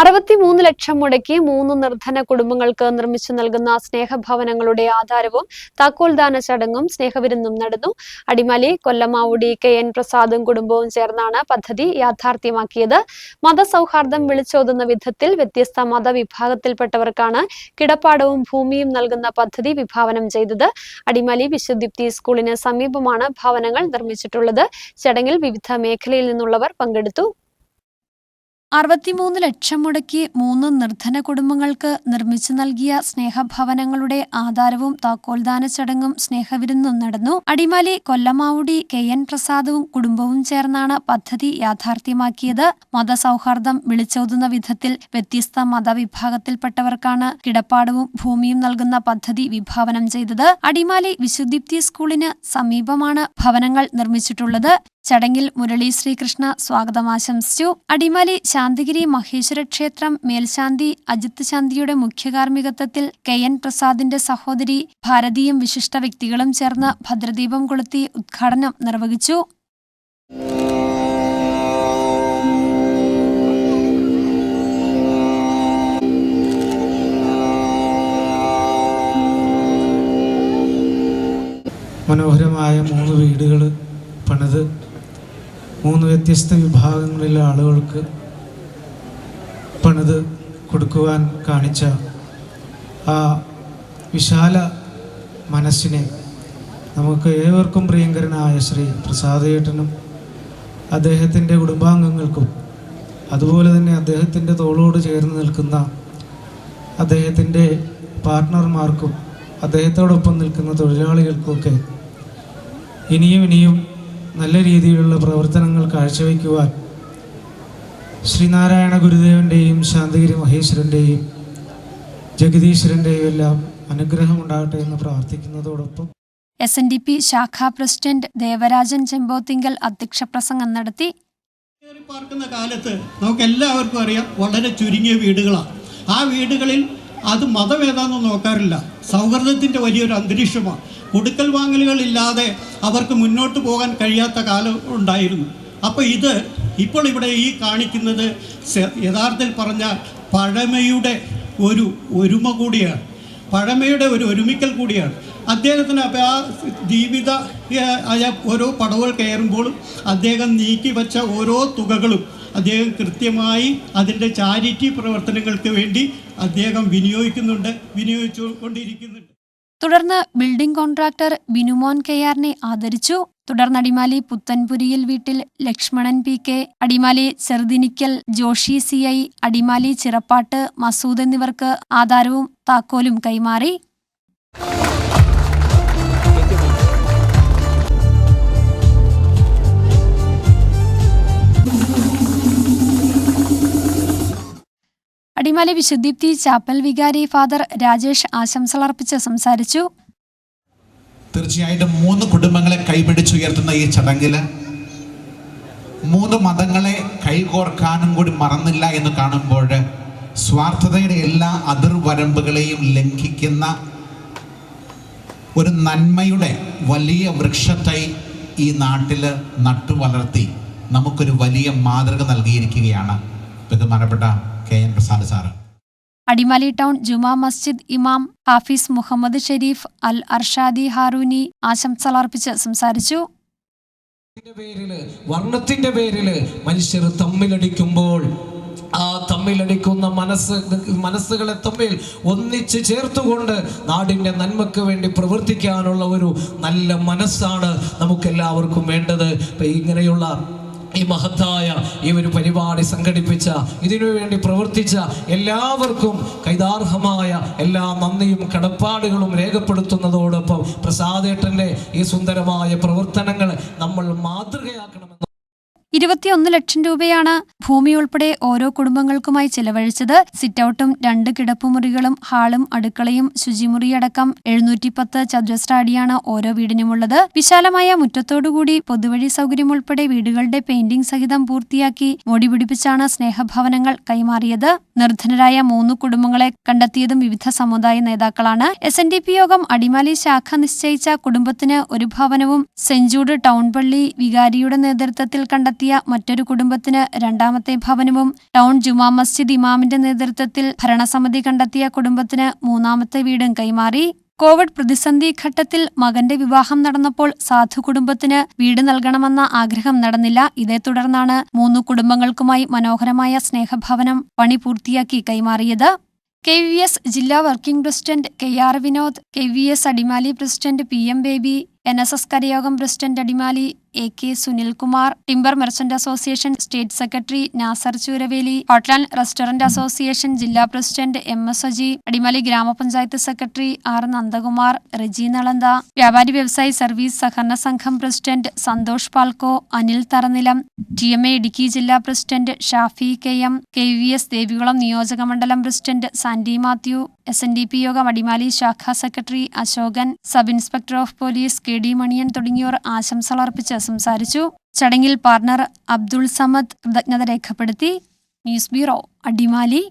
അറുപത്തിമൂന്ന് ലക്ഷം മുടക്കി മൂന്ന് നിർധന കുടുംബങ്ങൾക്ക് നിർമ്മിച്ചു നൽകുന്ന സ്നേഹഭവനങ്ങളുടെ ആധാരവും താക്കോൽദാന ചടങ്ങും സ്നേഹവിരുന്നും നടന്നു. അടിമാലി കൊല്ലമാവുടി കെ എൻ പ്രസാദും കുടുംബവും ചേർന്നാണ് പദ്ധതി യാഥാർത്ഥ്യമാക്കിയത്. മതസൗഹാർദ്ദം വിളിച്ചോതുന്ന വിധത്തിൽ വ്യത്യസ്ത മതവിഭാഗത്തിൽപ്പെട്ടവർക്കാണ് കിടപ്പാടവും ഭൂമിയും നൽകുന്ന പദ്ധതി വിഭാവനം ചെയ്തത്. അടിമാലി വിശുദ്ധിപ്തി സ്കൂളിന് സമീപമാണ് ഭവനങ്ങൾ നിർമ്മിച്ചിട്ടുള്ളത്. ചടങ്ങിൽ വിവിധ മേഖലയിൽ നിന്നുള്ളവർ പങ്കെടുത്തു. അറുപത്തിമൂന്ന് ലക്ഷം മുടക്കി മൂന്ന് നിർധന കുടുംബങ്ങൾക്ക് നിർമ്മിച്ചു നൽകിയ സ്നേഹഭവനങ്ങളുടെ ആധാരവും താക്കോൽദാന ചടങ്ങും സ്നേഹവിരുന്നും നടന്നു. അടിമാലി കൊല്ലമാവുടി കെ എൻ പ്രസാദും കുടുംബവും ചേർന്നാണ് പദ്ധതി യാഥാർത്ഥ്യമാക്കിയത്. മതസൗഹാർദ്ദം വിളിച്ചോതുന്ന വിധത്തിൽ വ്യത്യസ്ത മതവിഭാഗത്തിൽപ്പെട്ടവർക്കാണ് കിടപ്പാടവും ഭൂമിയും നൽകുന്ന പദ്ധതി വിഭാവനം ചെയ്തത്. അടിമാലി വിശുദ്ധിപ്തി സ്കൂളിന് സമീപമാണ് ഭവനങ്ങൾ നിർമ്മിച്ചിട്ടുള്ളത്. ചടങ്ങിൽ മുരളി ശ്രീകൃഷ്ണ സ്വാഗതം ആശംസിച്ചു. അടിമാലി ശാന്തിഗിരി മഹേശ്വര ക്ഷേത്രം മേൽശാന്തി അജിത് ശാന്തിയുടെ മുഖ്യകാർമ്മികത്വത്തിൽ കെ എൻ പ്രസാദിന്റെ സഹോദരി ഭാരതീയം വിശിഷ്ട വ്യക്തികളും ചേർന്ന് ഭദ്രദീപം കൊളുത്തി ഉദ്ഘാടനം നിർവഹിച്ചു. മനോഹരമായ മൂന്ന് വീടുകൾ പണിത് മൂന്ന് വ്യത്യസ്ത വിഭാഗങ്ങളിലെ ആളുകൾക്ക് പണിത് കൊടുക്കുവാൻ കാണിച്ച ആ വിശാല മനസ്സിനെ നമുക്ക് ഏവർക്കും പ്രിയങ്കരനായ ശ്രീ പ്രസാദേട്ടനും അദ്ദേഹത്തിന്റെ കുടുംബാംഗങ്ങൾക്കും അതുപോലെ തന്നെ അദ്ദേഹത്തിന്റെ തോളോട് ചേർന്ന് നിൽക്കുന്ന അദ്ദേഹത്തിന്റെ പാർട്ട്ണർമാർക്കും അദ്ദേഹത്തോടൊപ്പം നിൽക്കുന്ന തൊഴിലാളികൾക്കുമൊക്കെ ഇനിയും ഇനിയും നല്ല രീതിയിലുള്ള പ്രവർത്തനങ്ങൾ കാഴ്ചവെക്കുവാൻ ശ്രീനാരായണ ഗുരുദേവന്റെയും ശാന്തഗിരി മഹേശ്വരന്റെയും ജഗദീശ്വരന്റെയും എല്ലാം അനുഗ്രഹം ഉണ്ടാകട്ടെ എന്ന് പ്രാർത്ഥിക്കുന്നതോടൊപ്പം എസ് എൻ ഡി പി ശാഖാ പ്രസിഡന്റ് ദേവരാജൻ ചെമ്പോത്തിങ്കൽ അധ്യക്ഷ പ്രസംഗം നടത്തി. പാർക്കുന്ന കാലത്ത് നമുക്ക് എല്ലാവർക്കും അറിയാം വളരെ ചുരുങ്ങിയ വീടുകളാണ്. ആ വീടുകളിൽ അത് മതമേതാണെന്ന് നോക്കാറില്ല. സൗഹൃദത്തിന്റെ വലിയൊരു അന്തരീക്ഷമാണ്. കൊടുക്കൽ വാങ്ങലുകളില്ലാതെ അവർക്ക് മുന്നോട്ട് പോകാൻ കഴിയാത്ത കാലം ഉണ്ടായിരുന്നു. അപ്പോൾ ഇത് ഇപ്പോൾ ഇവിടെ ഈ കാണിക്കുന്നത് യഥാർത്ഥത്തിൽ പറഞ്ഞാൽ പഴമയുടെ ഒരു ഒരുമ കൂടിയാണ്. പഴമയുടെ ഒരു ഒരുമിക്കൽ കൂടിയാണ്. അദ്ദേഹത്തിന് അപ്പോൾ ആ ജീവിത ആയ ഓരോ പടവുകൾ കയറുമ്പോഴും അദ്ദേഹം നീക്കി വച്ച ഓരോ തുകകളും അദ്ദേഹം കൃത്യമായി അതിന്റെ ചാരിറ്റി പ്രവർത്തനങ്ങൾക്ക് വേണ്ടി അദ്ദേഹം വിനിയോഗിക്കുന്നുണ്ട് വിനിയോഗിച്ചു കൊണ്ടിരിക്കുന്നുണ്ട് തുടർന്ന് ബിൽഡിംഗ് കോൺട്രാക്ടർ ബിനുമോൻ കെ ആറിനെ ആദരിച്ചു. തുടർന്ന് അടിമാലി പുത്തൻപുരിയിൽ വീട്ടിൽ Lakshmanan P K Adimali Cheruthinikkal Joshi C I Adimali Chirappattu Masood എന്നിവർക്ക് ആധാരവും താക്കോലും കൈമാറി. അടിമാലി വിശുദ്ധീപ്തി ചാപ്പൽ വികാരി ഫാദർ രാജേഷ് ആശംസകളർപ്പിച്ച് സംസാരിച്ചു. തീർച്ചയായിട്ടും മൂന്ന് കുടുംബങ്ങളെ കൈപിടിച്ചുയർത്തുന്ന ഈ ചടങ്ങിൽ മൂന്ന് മതങ്ങളെ കൈകോർക്കാനും കൂടി മറന്നില്ല എന്ന് കാണുമ്പോൾ സ്വാർത്ഥതയുടെ എല്ലാ അതിർവരമ്പുകളെയും ലംഘിക്കുന്ന ഒരു നന്മയുടെ വലിയ വൃക്ഷത്തൈ ഈ നാട്ടിൽ നട്ടു വളർത്തി നമുക്കൊരു വലിയ മാതൃക നൽകിയിരിക്കുകയാണ്. ബഹുമാനപ്പെട്ട K N Prasad sir. Adimali town Juma Masjid ഇമാം ഹാഫിസ് മുഹമ്മദ് ഷെരീഫ് അൽ അർഷാദി ഹാറൂനി ആശംസകളർപ്പിച്ച് സംസാരിച്ചു. പേരിൽ വർണത്തിന്റെ പേരിൽ മനുഷ്യർ തമ്മിലടിക്കുമ്പോൾ ആ തമ്മിലടിക്കുന്ന മനസ്സ് മനസ്സുകളെ തമ്മിൽ ഒന്നിച്ച് ചേർത്തുകൊണ്ട് നാടിന്റെ നന്മയ്ക്ക് വേണ്ടി പ്രവർത്തിക്കാനുള്ള ഒരു നല്ല മനസ്സാണ് നമുക്കെല്ലാവർക്കും വേണ്ടത്. ഇപ്പൊ ഇങ്ങനെയുള്ള ഈ മഹത്തായ ഈ ഒരു പരിപാടി സംഘടിപ്പിച്ച ഇതിനു വേണ്ടി പ്രവർത്തിച്ച എല്ലാവർക്കും കൈതാർഹമായ എല്ലാ നന്ദിയും കടപ്പാടുകളും രേഖപ്പെടുത്തുന്നതോടൊപ്പം പ്രസാദേട്ടന്റെ ഈ സുന്ദരമായ പ്രവർത്തനങ്ങൾ നമ്മൾ മാതൃകയാക്കണമെന്ന് ഇരുപത്തിയൊന്ന് ലക്ഷം രൂപയാണ് ഭൂമി ഉൾപ്പെടെ ഓരോ കുടുംബങ്ങൾക്കുമായി ചെലവഴിച്ചത്. സിറ്റൌട്ടും രണ്ട് കിടപ്പുമുറികളും ഹാളും അടുക്കളയും ശുചിമുറിയടക്കം എഴുന്നൂറ്റിപ്പത്ത് ചതുരശ്ര അടിയാണ് ഓരോ വീടിനുമുള്ളത്. വിശാലമായ മുറ്റത്തോടുകൂടി പൊതുവഴി സൗകര്യം ഉൾപ്പെടെ വീടുകളുടെ പെയിന്റിംഗ് സഹിതം പൂർത്തിയാക്കി മോടി പിടിപ്പിച്ചാണ് സ്നേഹഭവനങ്ങൾ കൈമാറിയത്. നിർധനരായ മൂന്ന് കുടുംബങ്ങളെ കണ്ടെത്തിയതും വിവിധ സമുദായ നേതാക്കളാണ്. എസ് എൻ ഡി പി യോഗം അടിമാലി ശാഖ നിശ്ചയിച്ച കുടുംബത്തിന് ഒരു ഭവനവും സെഞ്ചൂട് ടൗൺ പള്ളി വികാരിയുടെ നേതൃത്വത്തിൽ കണ്ടെത്തിയ പണിപൂർത്തിയാക്കിയ മറ്റൊരു കുടുംബത്തിന് രണ്ടാമത്തെ ഭവനവും ടൗൺ ജുമാ മസ്ജിദ് ഇമാമിന്റെ നേതൃത്വത്തിൽ ഭരണസമിതി കണ്ടെത്തിയ കുടുംബത്തിന് മൂന്നാമത്തെ വീടും കൈമാറി. കോവിഡ് പ്രതിസന്ധി ഘട്ടത്തിൽ മകന്റെ വിവാഹം നടന്നപ്പോൾ സാധു കുടുംബത്തിന് വീട് നൽകണമെന്ന ആഗ്രഹം നടന്നില്ല. ഇതേ തുടർന്നാണ് മൂന്നു കുടുംബങ്ങൾക്കുമായി മനോഹരമായ സ്നേഹഭവനം പണി പൂർത്തിയാക്കി കൈമാറിയത്. കെ വി എസ് ജില്ലാ working president K R Vinod K V S Adimali president P M Baby N S S കരയോഗം president Adimali A K Sunilkumar timber merchant association state secretary Nasar Chooraveli hotel and restaurant association ജില്ലാ president M S Aji Adimali ഗ്രാമപഞ്ചായത്ത് secretary R Nandakumar Reji Nalanda വ്യാപാരി വ്യവസായി service സഹകരണ സംഘം president Santhosh Palco Anil Tharanilam T M A Idukki ജില്ലാ president Shafi K M K V S Devikulam നിയോജക മണ്ഡലം president Sandy Mathew S N D P യോഗം അടിമാലി ശാഖാ secretary Ashokan sub inspector of police K D Maniyan തുടങ്ങിയവർ ആശംസകൾ അർപ്പിച്ച് സംസാരിച്ചു. ചടങ്ങിൽ പാർട്ണർ അബ്ദുൾ സമദ് കൃതജ്ഞത രേഖപ്പെടുത്തി. News bureau Adimali.